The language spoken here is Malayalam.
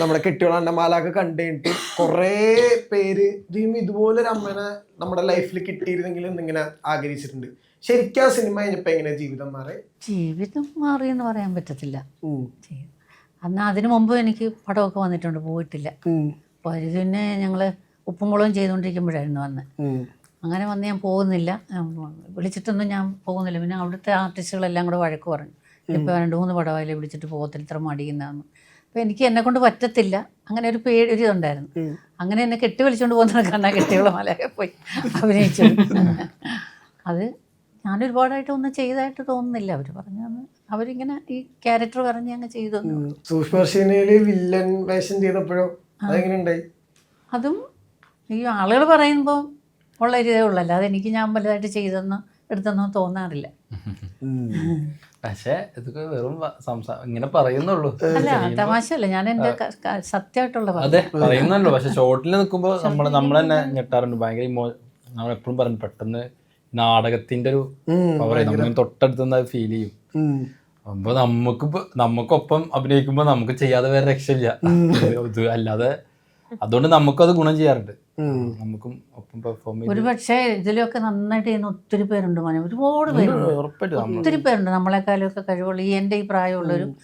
നമ്മുടെ കെട്ടിയുള്ള അണ്ണമാലൊക്കെ കണ്ടു കഴിഞ്ഞിട്ട് കുറേ പേര് ഇതും ഇതുപോലെ ഒരു അമ്മനെ നമ്മുടെ ലൈഫിൽ കിട്ടിയിരുന്നെങ്കിൽ എന്നിങ്ങനെ ആഗ്രഹിച്ചിട്ടുണ്ട്. ശരിക്കും ആ സിനിമ കഴിഞ്ഞപ്പോ എങ്ങനെ ജീവിതം മാറി? ജീവിതം മാറിയെന്ന് പറയാൻ പറ്റത്തില്ല. അന്ന് അതിനു മുമ്പ് എനിക്ക് പടമൊക്കെ വന്നിട്ടുണ്ട് പോയിട്ടില്ല. അത് പിന്നെ ഞങ്ങൾ ഉപ്പുമുളകും ചെയ്തുകൊണ്ടിരിക്കുമ്പോഴായിരുന്നു വന്ന് അങ്ങനെ വന്ന് ഞാൻ പോകുന്നില്ല. വിളിച്ചിട്ടൊന്നും ഞാൻ പോകുന്നില്ല. പിന്നെ അവിടുത്തെ ആർട്ടിസ്റ്റുകളെല്ലാം കൂടെ വഴക്ക് പറഞ്ഞു. ഇപ്പം രണ്ട് മൂന്ന് പടമായാലും വിളിച്ചിട്ട് പോകത്തില്ല ഇത്ര മടിയുന്നതെന്ന്. അപ്പോൾ എനിക്ക് എന്നെ കൊണ്ട് പറ്റത്തില്ല. അങ്ങനെ ഒരു പേടി ഒരു ഇതുണ്ടായിരുന്നു. അങ്ങനെ എന്നെ കെട്ടി വിളിച്ചുകൊണ്ട് പോകുന്ന കണ്ണാ കെട്ടിയുള്ള മലയൊക്കെ പോയി അഭിനയിച്ചു അത് ഞാൻ ഒരുപാടായിട്ട് ഒന്നും ചെയ്തതായിട്ട് തോന്നുന്നില്ല. അവർ പറഞ്ഞു അവരിങ്ങനെ ഈ ക്യാരക്ടർ പറഞ്ഞ് അങ്ങ് ചെയ്തു വില്ലൻ വേഷം ചെയ്തപ്പോഴോ അതും ഈ ആളുകൾ പറയുമ്പോൾ ഉള്ള ഒരു ഇതേ ഉള്ളൂ. അല്ലാതെ എനിക്ക് ഞാൻ വലുതായിട്ട് ചെയ്തെന്നോ എടുത്തെന്നോ തോന്നാറില്ല. പക്ഷേ ഇതൊക്കെ വെറും സംസാരം ഇങ്ങനെ പറയുന്നുള്ളൂ. അല്ല തമാശയല്ല. ഞാൻ എന്റെ സത്യമായിട്ടുള്ള അതെ പറയുന്നുള്ളൂ. പക്ഷെ ഷോർട്ടിൽ നിൽക്കുമ്പോൾ നമ്മൾ നമ്മൾ തന്നെ ഞെട്ടാറുണ്ട്. ഭയങ്കര ഇമോ നമ്മൾ എപ്പോഴും പറഞ്ഞു പെട്ടെന്ന് നാടകത്തിന്റെ ഒരു പവർ നമ്മൾ തൊട്ടടുത്ത് നിന്ന് ഫീൽ ചെയ്യും. അപ്പൊ നമുക്ക് നമുക്കൊപ്പം അഭിനയിക്കുമ്പോ നമുക്ക് ചെയ്യാതെ വേറെ രക്ഷയില്ല. ഇത് അല്ലാതെ അതുകൊണ്ട് നമുക്കത് ഗുണം ചെയ്യാറുണ്ട്. നമുക്കും ഒപ്പം പെർഫോം ഒരു പക്ഷേ ഇതിലൊക്കെ നന്നായിട്ട് ചെയ്യുന്ന ഒത്തിരി പേരുണ്ട് മോനെ. ഒരുപാട് പേരുണ്ട്. ഒത്തിരി പേരുണ്ട്. നമ്മളെക്കാളൊക്കെ കഴിവുള്ള ഈ എന്റെ ഈ പ്രായമുള്ളൊരു